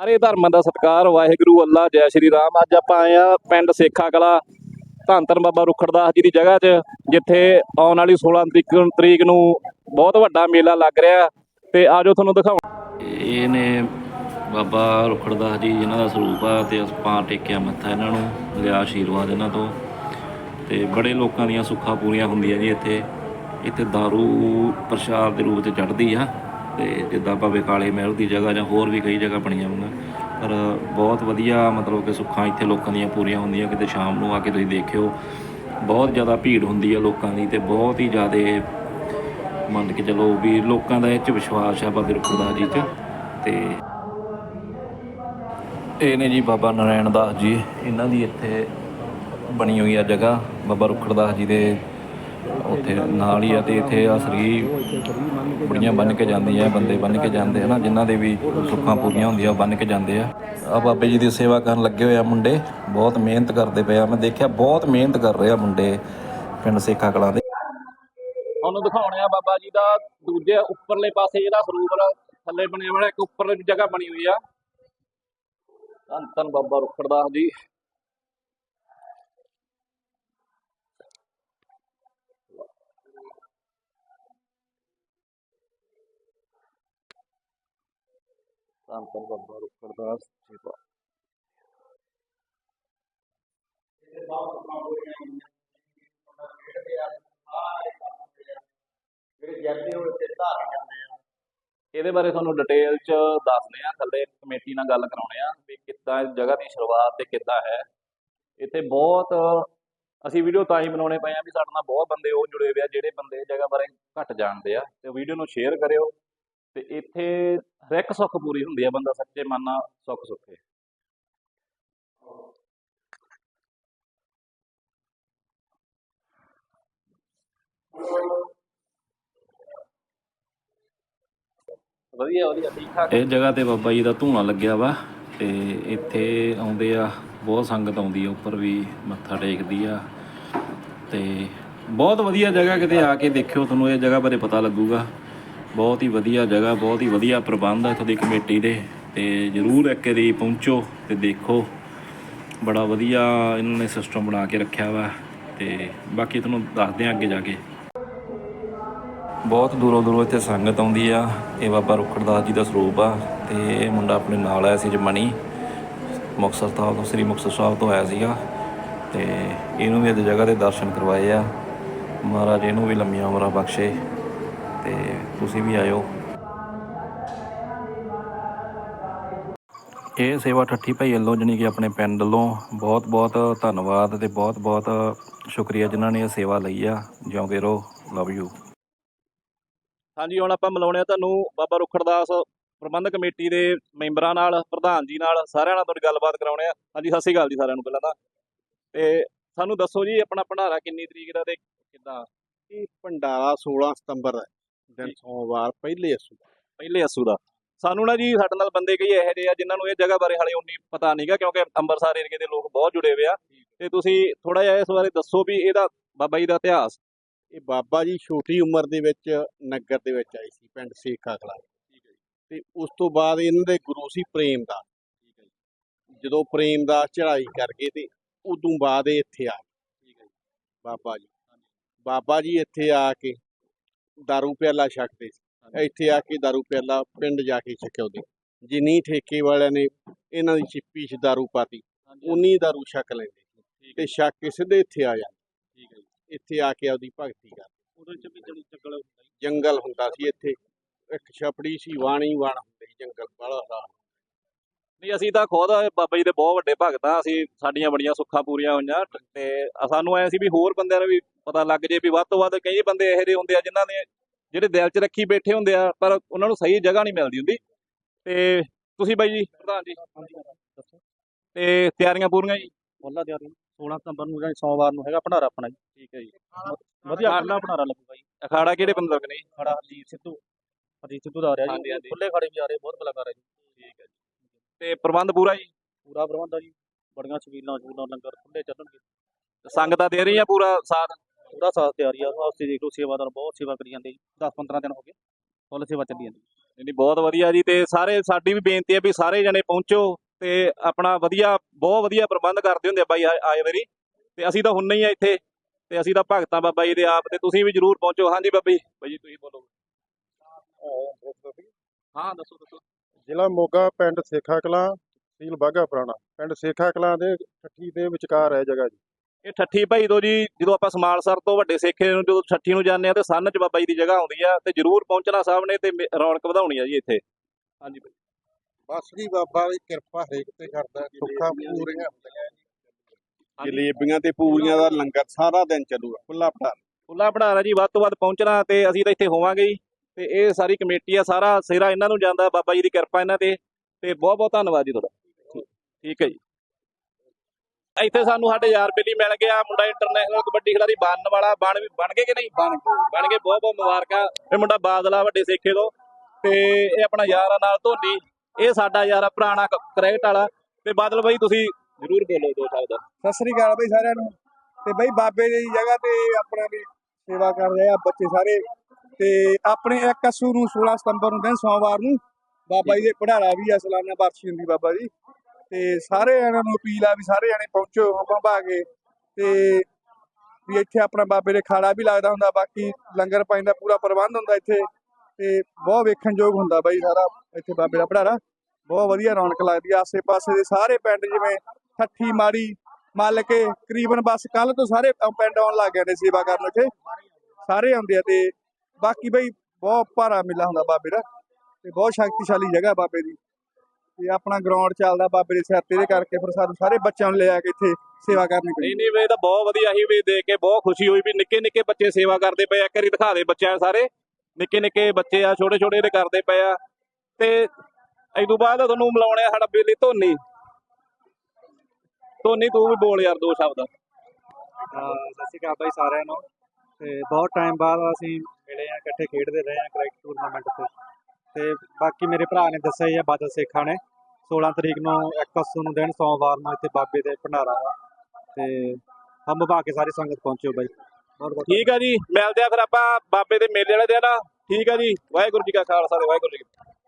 ਸਾਰੇ ਧਰਮਾਂ ਦਾ ਸਤਿਕਾਰ, ਵਾਹਿਗੁਰੂ, ਅੱਲਾ, ਜੈ ਸ਼੍ਰੀ ਰਾਮ। ਅੱਜ ਆਪਾਂ ਆਏ ਆ ਪਿੰਡ ਸੇਖਾ ਕਲਾ ਧੰਨ ਧੰਨ ਬਾਬਾ ਰੁਖੜਦਾਸ ਜੀ ਦੀ ਜਗ੍ਹਾ 'ਚ, ਜਿੱਥੇ ਆਉਣ ਵਾਲੀ 16 ਤਰੀਕ ਤਰੀਕ ਨੂੰ ਬਹੁਤ ਵੱਡਾ ਮੇਲਾ ਲੱਗ ਰਿਹਾ ਤੇ ਆਜੋ ਤੁਹਾਨੂੰ ਦਿਖਾਉਂ ਇਹ ਨੇ ਬਾਬਾ ਰੁਖੜਦਾਸ ਜੀ, ਜਿਨ੍ਹਾਂ ਦਾ ਸਰੂਪ ਆ ਤੇ ਆਪਾਂ ਟੇਕਿਆ ਮੱਥਾ ਇਹਨਾਂ ਨੂੰ, ਲਿਆ ਆਸ਼ੀਰਵਾਦ ਇਹਨਾਂ ਤੋਂ। ਤੇ ਬੜੇ ਲੋਕਾਂ ਦੀਆਂ ਸੁੱਖਾਂ ਪੂਰੀਆਂ ਹੁੰਦੀਆਂ ਜੀ ਇੱਥੇ। ਇੱਥੇ दारू ਪ੍ਰਸ਼ਾਦ ਦੇ ਰੂਪ 'ਚ ਚੜਦੀ ਆ। ਤੇ ਜਿੱਦਾਂ ਭਾਵੇਂ ਕਾਲੇ ਮਹਿਲ ਦੀ ਜਗ੍ਹਾ ਜਾਂ ਹੋਰ ਵੀ ਕਈ ਜਗ੍ਹਾ ਬਣੀਆਂ ਹੋਈਆਂ ਪਰ ਬਹੁਤ ਵਧੀਆ ਮਤਲਬ ਕਿ ਸੁੱਖਾਂ ਇੱਥੇ ਲੋਕਾਂ ਦੀਆਂ ਪੂਰੀਆਂ ਹੁੰਦੀਆਂ, ਕਿਤੇ ਸ਼ਾਮ ਨੂੰ ਆ ਕੇ ਤੁਸੀਂ ਦੇਖਿਓ। ਬਹੁਤ ਜ਼ਿਆਦਾ ਭੀੜ ਹੁੰਦੀ ਆ ਲੋਕਾਂ ਦੀ ਤੇ ਬਹੁਤ ਹੀ ਜ਼ਿਆਦਾ ਮੰਨ ਕੇ ਚਲੋ ਵੀ ਲੋਕਾਂ ਦਾ ਇਹ 'ਚ ਵਿਸ਼ਵਾਸ ਹੈ ਬਾਬੇ ਰੁਖੜਦਾਸ ਜੀ 'ਚ ਤੇ ਇਹ ਨੇ ਜੀ ਬਾਬਾ ਨਾਰਾਇਣ ਦਾਸ ਜੀ, ਇਹਨਾਂ ਦੀ ਇੱਥੇ ਬਣੀ ਹੋਈ ਆ ਜਗ੍ਹਾ, ਬਾਬਾ ਰੁਖੜਦਾਸ ਜੀ ਦੇ ਉੱਥੇ ਨਾਲ ਹੀ ਆ ਤੇ ਇੱਥੇ ਆ ਸਰੀ ਬੜੀਆਂ ਬੰਨ ਕੇ ਜਾਂਦੀਆਂ, ਬੰਦੇ ਬੰਨ ਕੇ ਜਾਂਦੇ ਹਨਾ, ਜਿਨ੍ਹਾਂ ਦੇ ਵੀ ਸੁੱਖਾਂ ਪੂਰੀਆਂ ਹੁੰਦੀਆਂ ਬੰਨ ਕੇ ਜਾਂਦੇ ਆ। ਆ ਬਾਬੇ ਜੀ ਦੀ ਸੇਵਾ ਕਰਨ ਲੱਗੇ ਹੋਏ ਆ ਮੁੰਡੇ, ਬਹੁਤ ਮਿਹਨਤ ਕਰਦੇ ਪਏ ਆ। ਮੈਂ ਦੇਖਿਆ ਬਹੁਤ ਮਿਹਨਤ ਕਰ ਰਹੇ ਆ ਮੁੰਡੇ ਪਿੰਡ ਸੇਖਾ ਕਲਾਂ ਦੇ। ਤੁਹਾਨੂੰ ਦਿਖਾਉਣੇ ਆ ਬਾਬਾ ਜੀ ਦਾ ਦੂਜੇ ਉੱਪਰਲੇ ਪਾਸੇ ਜਿਹੜਾ ਸਰੂਪ ਥੱਲੇ ਬਣਿਆ ਹੋਇਆ ਇੱਕ ਉੱਪਰਲੀ ਜਗ੍ਹਾ ਬਣੀ ਹੋਈ ਆ। ਧੰਨ ਧੰਨ ਬਾਬਾ ਰੁਖੜਦਾਸ ਜੀ। ਧੰਨ ਧੰਨ ਬਾਬਾ ਰੁਖੜਦਾਸ ਜੀ ਦਾ ਇਹਦੇ ਬਾਰੇ ਤੁਹਾਨੂੰ ਡਿਟੇਲ ਚ ਦੱਸਦੇ ਆ ਥੱਲੇ ਕਮੇਟੀ ਨਾਲ ਗੱਲ ਕਰਾਉਣੇ ਆ ਵੀ ਕਿੱਦਾਂ ਇਸ ਜਗ੍ਹਾ ਦੀ ਸ਼ੁਰੂਆਤ ਤੇ ਕਿੱਦਾਂ ਹੈ। ਇੱਥੇ ਬਹੁਤ, ਅਸੀਂ ਵੀਡੀਓ ਤਾਂ ਹੀ ਬਣਾਉਣੇ ਪਏ ਆ ਵੀ ਸਾਡੇ ਨਾਲ ਬਹੁਤ ਬੰਦੇ ਉਹ ਜੁੜੇ ਹੋਏ ਆ ਜਿਹੜੇ ਬੰਦੇ ਜਗ੍ਹਾ ਬਾਰੇ ਘੱਟ ਜਾਣਦੇ ਆ। ਤੇ ਵੀਡੀਓ ਨੂੰ ਸ਼ੇਅਰ ਕਰਿਓ। ਤੇ ਇੱਥੇ ਹਰ ਇੱਕ ਸੁੱਖ ਪੂਰੀ ਹੁੰਦੀ ਆ, ਬੰਦਾ ਸੱਚੇ ਮਨ ਨਾਲ ਸੁੱਖ ਸੁੱਖੇ। ਵਧੀਆ ਵਧੀਆ, ਠੀਕ ਠਾਕ। ਇਹ ਜਗ੍ਹਾ ਤੇ ਬਾਬਾ ਜੀ ਦਾ ਧੂਣਾ ਲੱਗਿਆ ਵਾ ਤੇ ਇੱਥੇ ਆਉਂਦੇ ਆ, ਬਹੁਤ ਸੰਗਤ ਆਉਂਦੀ ਆ, ਉੱਪਰ ਵੀ ਮੱਥਾ ਟੇਕਦੀ ਆ। ਤੇ ਬਹੁਤ ਵਧੀਆ ਜਗ੍ਹਾ ਕਿਤੇ ਆ ਕੇ ਦੇਖਿਓ, ਤੁਹਾਨੂੰ ਇਹ ਜਗ੍ਹਾ ਬਾਰੇ ਪਤਾ ਲੱਗੂਗਾ। ਬਹੁਤ ਹੀ ਵਧੀਆ ਜਗ੍ਹਾ, ਬਹੁਤ ਹੀ ਵਧੀਆ ਪ੍ਰਬੰਧ ਆ ਇੱਥੋਂ ਦੀ ਕਮੇਟੀ ਦੇ। ਤੇ ਜਰੂਰ ਇੱਕ ਵਾਰੀ ਪਹੁੰਚੋ ਤੇ ਦੇਖੋ। ਬੜਾ ਵਧੀਆ ਇਹਨਾਂ ਨੇ ਸਿਸਟਮ ਬਣਾ ਕੇ ਰੱਖਿਆ ਵਾ ਤੇ ਬਾਕੀ ਤੁਹਾਨੂੰ ਦੱਸਦੇ ਆ ਅੱਗੇ ਜਾ ਕੇ। ਬਹੁਤ ਦੂਰੋਂ ਦੂਰੋਂ ਇੱਥੇ ਸੰਗਤ ਆਉਂਦੀ ਆ। ਇਹ ਬਾਬਾ ਰੁਖੜਦਾਸ ਜੀ ਦਾ ਸਰੂਪ ਆ ਤੇ ਇਹ ਮੁੰਡਾ ਆਪਣੇ ਨਾਲ ਆਇਆ ਸੀ ਜਮਣੀ ਮੁਕਤਸਰ ਸਾਹਿਬ ਤੋਂ, ਸ੍ਰੀ ਮੁਕਤਸਰ ਸਾਹਿਬ ਤੋਂ ਆਇਆ ਸੀਗਾ। ਤੇ ਇਹਨੂੰ ਵੀ ਇਸ ਜਗ੍ਹਾ ਤੇ ਦਰਸ਼ਨ ਕਰਵਾਏ ਆ। ਮਹਾਰਾਜ ਇਹਨੂੰ ਵੀ ਲੰਮੀਆਂ ਉਮਰਾਂ ਬਖਸ਼ੇ। ਤੇ ਤੁਸੀਂ ਵੀ ਆਇਓ। ਇਹ ਸੇਵਾ ਠੱਠੀ ਭਾਈ ਵੱਲੋਂ ਜਾਣੀ ਕਿ ਆਪਣੇ ਪਿੰਡ ਵੱਲੋਂ ਬਹੁਤ ਬਹੁਤ ਧੰਨਵਾਦ ਤੇ ਬਹੁਤ ਬਹੁਤ ਸ਼ੁਕਰੀਆ ਜਿਨ੍ਹਾਂ ਨੇ ਇਹ ਸੇਵਾ ਲਈ ਆ। ਜਿਉਂਦੇ ਰਹੋ ਲਵ ਯੂ ਹਾਂਜੀ ਹੁਣ ਆਪਾਂ ਮਿਲਾਉਣੇ ਆ ਤੁਹਾਨੂੰ ਬਾਬਾ ਰੁਖੜਦਾਸ ਪ੍ਰਬੰਧਕ ਕਮੇਟੀ ਦੇ ਮੈਂਬਰਾਂ ਨਾਲ ਪ੍ਰਧਾਨ ਜੀ ਨਾਲ ਸਾਰਿਆਂ ਨਾਲ ਤੁਹਾਡੀ ਗੱਲਬਾਤ ਕਰਾਉਣੇ ਆ। ਹਾਂਜੀ ਸਤਿ ਸ਼੍ਰੀ ਅਕਾਲ ਜੀ ਸਾਰਿਆਂ ਨੂੰ ਪਹਿਲਾਂ ਤਾਂ। ਤੇ ਸਾਨੂੰ ਦੱਸੋ ਜੀ ਆਪਣਾ ਭੰਡਾਰਾ ਕਿੰਨੀ ਤਰੀਕ ਦਾ ਤੇ ਕਿੱਦਾਂ? ਇਹ ਭੰਡਾਰਾ 16 ਸਤੰਬਰ ਹੈ। ਦਿਨ ਸੋਮਵਾਰ ਪਹਿਲੇ ਅਸੂ ਪਹਿਲੇ ਅਸੂ ਦਾ। ਸਾਨੂੰ ਨਾ ਜੀ ਸਾਡੇ ਨਾਲ ਬੰਦੇ ਕਈ ਇਹੋ ਜਿਹੇ ਆ ਜਿਨ੍ਹਾਂ ਨੂੰ ਇਹ ਜਗ੍ਹਾ ਬਾਰੇ ਹਾਲੇ ਉਨੀ ਪਤਾ ਨਹੀਂਗਾ ਕਿਉਂਕਿ ਅੰਮ੍ਰਿਤਸਰ ਏਰੀਏ ਦੇ ਲੋਕ ਬਹੁਤ ਜੁੜੇ ਹੋਏ ਆ। ਤੇ ਤੁਸੀਂ ਥੋੜਾ ਜਿਹਾ ਇਸ ਬਾਰੇ ਦੱਸੋ ਵੀ ਇਹਦਾ ਬਾਬਾ ਜੀ ਦਾ ਇਤਿਹਾਸ। ਇਹ ਬਾਬਾ ਜੀ ਛੋਟੀ ਉਮਰ ਦੇ ਵਿੱਚ ਨਗਰ ਦੇ ਵਿੱਚ ਆਏ ਸੀ ਪਿੰਡ ਸੇਖਾ ਕਲਾਂ ਤੇ ਉਸ ਤੋਂ ਬਾਅਦ ਇਹਨਾਂ ਦੇ ਗੁਰੂ ਸੀ ਪ੍ਰੇਮ ਦਾ ਜਦੋਂ ਪ੍ਰੇਮ ਦਾ ਚੜ੍ਹਾਈ ਕਰ ਗਏ ਤੇ ਉਦੋਂ ਬਾਅਦ ਇਹ ਇੱਥੇ ਆ ਗਏ। ਬਾਬਾ ਜੀ। ਬਾਬਾ ਜੀ ਇੱਥੇ ਆ ਕੇ ਦਾਰੂ ਪਿਆਲਾ ਛਕਦੇ ਸੀ ਇੱਥੇ ਆ ਕੇ ਦਾਰੂ ਪਿਆਲਾ ਪਿੰਡ ਜਾ ਕੇ ਛਕਿਆਉਂਦੇ ਜਿੰਨੀ ਠੇਕੇ ਵਾਲਿਆਂ ਨੇ ਇਹਨਾਂ ਦੀ ਚਿੱਪੀ 'ਚ ਦਾਰੂ ਪਾਤੀ ਉਨੀ ਦਾਰੂ ਛਕ ਲੈਂਦੇ ਤੇ ਛਕ ਕੇ ਸਿੱਧੇ ਇੱਥੇ ਆ ਜਾਂਦੇ ਠੀਕ ਹੈ ਜੀ ਇੱਥੇ ਆ ਕੇ ਆਪਦੀ ਭਗਤੀ ਕਰ ਉਹਦੇ ਚ ਵੀ ਚੱਕਲ ਹੁੰਦਾ ਜੰਗਲ ਹੁੰਦਾ ਸੀ ਇੱਥੇ ਇੱਕ ਛਪੜੀ ਸੀ ਵਾਣੀ ਵਾਣ ਹੁੰਦੇ ਜੰਗਲ ਵਾਲਾ ਨਹੀਂ ਅਸੀਂ ਤਾਂ ਖੁਦ ਬਾਬਾ ਜੀ ਦੇ ਬਹੁਤ ਵੱਡੇ ਭਗਤ ਆ ਅਸੀਂ ਸਾਡੀਆਂ ਬੜੀਆਂ ਸੁੱਖਾਂ ਪੂਰੀਆਂ ਹੋਈਆਂ ਤੇ ਸਾਨੂੰ ਐ ਸੀ ਵੀ ਹੋਰ ਬੰਦਿਆਂ ਨੂੰ ਵੀ ਪਤਾ ਲੱਗ ਜੇ ਵੀ ਵੱਧ ਤੋਂ ਵੱਧ ਕਈ ਬੰਦੇ ਇਹੋ ਜਿਹੇ ਹੁੰਦੇ ਆ ਜਿਨ੍ਹਾਂ ਨੇ ਜਿਹੜੇ ਦਿਲ 'ਚ ਰੱਖੀ ਬੈਠੇ ਹੁੰਦੇ ਆ ਪਰ ਉਹਨਾਂ ਨੂੰ ਸਹੀ ਜਗ੍ਹਾ ਨਹੀਂ ਮਿਲਦੀ ਹੁੰਦੀ। ਤੇ ਤੁਸੀਂ ਬਾਈ ਜੀ ਪ੍ਰਧਾਨ ਜੀ ਤੇ ਤਿਆਰੀਆਂ ਪੂਰੀਆਂ ਜੀ? ਮੁੱਲਾ ਤਿਆਰੀ 16 ਸਤੰਬਰ ਨੂੰ ਜਾਨੀ ਸੋਮਵਾਰ ਨੂੰ ਹੈਗਾ ਭੰਡਾਰਾ ਆਪਣਾ ਜੀ। ਠੀਕ ਹੈ ਜੀ। ਵਧੀਆ ਖੁੱਲਾ ਭੰਡਾਰਾ ਲੱਗੂਗਾ ਜੀ। ਅਖਾੜਾ ਕਿਹੜੇ ਬੰਦੇ ਦਾ ਨਹੀਂ? ਖੜਾ ਹਰਜੀਤ ਸਿੱਧੂ ਹਰਜੀਤ ਸਿੱਧੂ ਦਾ ਆ ਰਿਹਾ ਜੀ। ਖੁੱਲੇ ਖਾੜੇ ਵੀ ਆ ਰਹੇ ਬਹੁਤ ਕਲਾਕਾਰ ਹੈ ਜੀ। ਠੀਕ ਹੈ ਜੀ। ਤੇ ਪ੍ਰਬੰਧ ਪੂਰਾ ਜੀ? ਪੂਰਾ ਪ੍ਰਬੰਧ ਆ ਜੀ। ਬੜੀਆਂ ਛਬੀਲਾਂ ਛਬੂਲਾਂ ਲੰਗਰ ਖੁੱਲੇ ਚੱਲਣਗੇ। ਸੰਗਤਾਂ ਦੇ ਰਹੀਆਂ ਪੂਰਾ ਸਾਥ? ਪੂਰਾ ਸਾਥ ਤਿਆਰੀ ਆ। ਵਾਸਤੇ ਦੇਖ ਲਓ ਸੇਵਾਦਾਰ ਬਹੁਤ ਸੇਵਾ ਕਰੀ ਜਾਂਦੇ ਜੀ। 10 15 ਦਿਨ ਹੋ ਗਏ ਫੁੱਲ ਸੇਵਾ ਚੱਲੀ ਜਾਂਦੀ। ਨਹੀਂ ਨਹੀਂ ਬਹੁਤ ਵਧੀਆ ਜੀ। ਤੇ ਸਾਰੇ ਸਾਡੀ ਵੀ ਬੇਨਤੀ ਹੈ ਵੀ ਸਾਰੇ ਜਣੇ ਪਹੁੰਚੋ ਤੇ ਆਪਣਾ ਵਧੀਆ ਬਹੁਤ ਵਧੀਆ ਪ੍ਰਬੰਧ ਕਰਦੇ ਹੁੰਦੇ ਆ ਬਾਈ ਆ- ਆਏ ਵਾਰੀ। ਤੇ ਅਸੀਂ ਤਾਂ ਹੁੰਨੇ ਹੀ ਆ ਇੱਥੇ। ਤੇ ਅਸੀਂ ਤਾਂ ਭਗਤਾਂ ਬਾਬਾ ਜੀ ਦੇ ਆਪ ਤੇ ਤੁਸੀਂ ਵੀ ਜਰੂਰ ਪਹੁੰਚੋ। ਹਾਂਜੀ ਬਾਬਾ ਜੀ ਬਾਈ ਜੀ ਤੁਸੀਂ ਬੋਲੋ। ਹਾਂ ਦੱਸੋ ਦੱਸੋ। ਜ਼ਿਲ੍ਹਾ ਮੋਗਾ ਪਿੰਡ ਸੇਖਾ ਕਲਾਂ ਤਹਿਸੀਲ ਬਾਘਾ ਪੁਰਾਣਾ। ਪਿੰਡ ਸੇਖਾ ਕਲਾਂ ਦੇ ਠੱਠੀ ਦੇ ਵਿਚਕਾਰ ਹੈ ਜਗ੍ਹਾ ਜੀ। ਇਹ ਠੱਠੀ ਭਾਈ ਤੋਂ ਜੀ ਜਦੋਂ ਆਪਾਂ ਸਮਾਲਸਰ ਤੋਂ ਵੱਡੇ ਸੇਖੇ ਨੂੰ ਜਦੋਂ ਠੱਠੀ ਨੂੰ ਜਾਂਦੇ ਆ ਤੇ ਸੰਨ ਚ ਬਾਬਾ ਜੀ ਦੀ ਜਗ੍ਹਾ ਆਉਂਦੀ ਆ ਤੇ ਜਰੂਰ ਪਹੁੰਚਣਾ ਸਾਹਿਬ ਨੇ ਤੇ ਰੌਣਕ ਵਧਾਉਣੀ ਆ ਜੀ ਇੱਥੇ। ਹਾਂਜੀ ਬਾਈ ਬਸ ਜੀ ਬਾਬਾ ਦੀ ਕਿਰਪਾ ਹਰੇਕ ਤੇ ਕਰਦਾ ਸੁੱਖਾਂ ਪੂਰੀਆਂ ਹੁੰਦੀਆਂ ਜਲੇਬੀਆਂ ਤੇ ਪੂਰੀਆਂ ਦਾ ਲੰਗਰ ਸਾਰਾ ਦਿਨ ਚੱਲੂਗਾ ਖੁੱਲਾ ਭਟਾਰ ਖੁੱਲਾ ਭੰਡਾਰਾ ਜੀ ਵੱਧ ਤੋਂ ਵੱਧ ਪਹੁੰਚਣਾ ਤੇ ਅਸੀਂ ਤਾਂ ਇੱਥੇ ਹੋਵਾਂਗੇ ਹੀ ਤੇ ਇਹ ਸਾਰੀ ਕਮੇਟੀ ਆ, ਸਾਰਾ ਸਿਹਰਾ ਇਹਨਾਂ ਨੂੰ ਜਾਂਦਾ, ਬਾਬਾ ਜੀ ਦੀ ਕਿਰਪਾ ਇਹਨਾਂ ਤੇ ਤੇ ਬਹੁਤ ਬਹੁਤ ਧੰਨਵਾਦ ਜੀ ਤੁਹਾਡਾ। ਠੀਕ ਹੈ ਜੀ। ਇੱਥੇ ਸਾਨੂੰ ਸਾਡੇ ਯਾਰ ਬੇਲੀ ਮਿਲ ਗਿਆ, ਮੁੰਡਾ ਇੰਟਰਨੈਸ਼ਨਲ ਕਬੱਡੀ ਖਿਡਾਰੀ ਬਣਨ ਵਾਲਾ, ਬਣ ਵੀ, ਬਣ ਗਏ ਕਿ ਨਹੀਂ? ਬਣ ਗਏ ਬਣ ਗਏ ਬਹੁਤ ਬਹੁਤ ਮੁਬਾਰਕਾਂ। ਇਹ ਮੁੰਡਾ ਬਾਦਲਾ, ਵੱਡੇ ਸੇਖੇ ਤੋਂ, ਤੇ ਇਹ ਆਪਣਾ ਯਾਰ ਆ ਨਾਲ ਧੋਨੀ, ਇਹ ਸਾਡਾ ਯਾਰ ਆ ਪੁਰਾਣਾ ਕ੍ਰਿਕਟ ਵਾਲਾ। ਤੇ ਬਾਦਲ ਬਾਈ, ਤੁਸੀਂ ਜ਼ਰੂਰ ਬੋਲੋ, ਦੋ ਸ਼ਬਦ। ਸਤਿ ਸ੍ਰੀ ਅਕਾਲ ਬਈ ਸਾਰਿਆਂ ਨੂੰ। ਤੇ ਬਈ, ਬਾਬੇ ਦੀ ਜਗ੍ਹਾ ਤੇ ਆਪਣਾ ਵੀ ਸੇਵਾ ਕਰ ਰਹੇ ਆ, ਬੱਚੇ ਸਾਰੇ। ਤੇ ਆਪਣੇ 1 ਅਸੂ ਨੂੰ 16 ਸਤੰਬਰ ਨੂੰ, ਦਿਨ ਸੋਮਵਾਰ ਨੂੰ ਬਾਬਾ ਜੀ ਦੇ ਪੜਾਰਾ ਵੀ ਆ, ਸਾਲਾਨਾ ਵਰਸ਼ੀ ਹੁੰਦੀ ਬਾਬਾ ਜੀ। ਤੇ ਸਾਰੇ ਜਣਿਆਂ ਨੂੰ ਅਪੀਲ ਆ ਵੀ ਸਾਰੇ ਜਣੇ ਪਹੁੰਚੋ, ਹੁਕਮ ਪਾ ਕੇ। ਤੇ ਵੀ ਇੱਥੇ ਆਪਣਾ ਬਾਬੇ ਦੇ ਖਾੜਾ ਵੀ ਲੱਗਦਾ ਹੁੰਦਾ, ਬਾਕੀ ਲੰਗਰ ਪਾਣੀ ਦਾ ਪੂਰਾ ਪ੍ਰਬੰਧ ਹੁੰਦਾ ਇੱਥੇ। ਤੇ ਬਹੁਤ ਵੇਖਣਯੋਗ ਹੁੰਦਾ ਬਾਈ ਸਾਰਾ ਇੱਥੇ ਬਾਬੇ ਦਾ ਪੜਾਰਾ ਬਹੁਤ ਵਧੀਆ ਰੌਣਕ ਲੱਗਦੀ ਆ ਆਸੇ ਪਾਸੇ ਦੇ ਸਾਰੇ ਪਿੰਡ ਜਿਵੇਂ ਠੱਠੀ ਮਾੜੀ ਮੱਲ ਕੇ ਕਰੀਬਨ ਬਸ ਕੱਲ ਤੋਂ ਸਾਰੇ ਪਿੰਡ ਆਉਣ ਲੱਗ ਗਏ ਨੇ ਸੇਵਾ ਕਰਨ ਇੱਥੇ। ਸਾਰੇ ਆਉਂਦੇ ਆ ਤੇ ਬਾਕੀ ਬਈ ਬਹੁਤ ਭਾਰਾ ਮੇਲਾ ਹੁੰਦਾ ਬਾਬੇ ਦਾ ਤੇ ਬਹੁਤ ਸ਼ਕਤੀਸ਼ਾਲੀ ਜਗ੍ਹਾ ਬਾਬੇ ਦੀ। ਤੇ ਆਪਣਾ ਗਰਾਊਂਡ ਚੱਲਦਾ ਬਾਬੇ ਦੇ ਸਿਰ ਤੇ ਇਹਦੇ ਕਰਕੇ ਫਿਰ ਸਾਨੂੰ ਸਾਰੇ ਬੱਚਿਆਂ ਨੂੰ ਲੈ ਆ ਕੇ ਇੱਥੇ ਸੇਵਾ ਕਰਨੀ ਪਈ ਨਹੀਂ ਨਹੀਂ ਵੇ ਤਾਂ ਬਹੁਤ ਵਧੀਆ ਸੀ ਵੀ ਦੇਖ ਕੇ ਬਹੁਤ ਖੁਸ਼ੀ ਹੋਈ ਵੀ ਨਿੱਕੇ ਨਿੱਕੇ ਬੱਚੇ ਸੇਵਾ ਕਰਦੇ ਪਏ ਆ। ਇੱਕ ਵਾਰੀ ਦਿਖਾ ਦੇ ਬੱਚਿਆਂ ਸਾਰੇ। ਨਿੱਕੇ ਨਿੱਕੇ ਬੱਚੇ ਆ ਛੋਟੇ ਛੋਟੇ ਇਹਦੇ ਕਰਦੇ ਪਏ ਆ। ਤੇ ਇਸ ਤੋਂ ਬਾਅਦ ਤੁਹਾਨੂੰ ਮਿਲਾਉਣੇ ਆ ਸਾਡਾ ਬੇਲੀ ਧੋਨੀ। ਧੋਨੀ ਤੂੰ ਵੀ ਬੋਲ ਯਾਰ ਦੋ ਸ਼ਬਦ। ਸਤਿ ਸ਼੍ਰੀ ਅਕਾਲ ਬਾਈ ਸਾਰਿਆਂ ਨੂੰ। ਤੇ ਬਹੁਤ ਟਾਈਮ ਬਾਅਦ ਅਸੀਂ ਮਿਲੇ ਆ ਇਕੱਠੇ ਖੇਡਦੇ ਰਹੇ ਆ ਕ੍ਰਿਕਟ ਟੂਰਨਾਮੈਂਟ ਤੇ। ਤੇ ਬਾਕੀ ਮੇਰੇ ਭਰਾ ਨੇ ਦੱਸਿਆ ਹੀ ਆ, ਬਾਦਲ ਸੇਖਾਂ ਨੇ। 16 ਤਰੀਕ ਨੂੰ 21 ਨੂੰ ਦਿਨ, ਸੋਮਵਾਰ ਨੂੰ ਇੱਥੇ ਬਾਬੇ ਦੇ ਭੰਡਾਰਾ ਵਾ। ਤੇ ਹਮ ਭਾ ਕੇ ਸਾਰੀ ਸੰਗਤ ਪਹੁੰਚਿਓ ਬਾਈ। ਠੀਕ ਆ ਜੀ, ਮਿਲਦੇ ਆ ਫਿਰ ਆਪਾਂ ਬਾਬੇ ਦੇ ਮੇਲੇ ਵਾਲੇ ਦਿਨ। ਠੀਕ ਆ ਜੀ, ਵਾਹਿਗੁਰੂ ਜੀ ਕਾ ਖਾਲਸਾ ਤੇ ਵਾਹਿਗੁਰੂ ਜੀ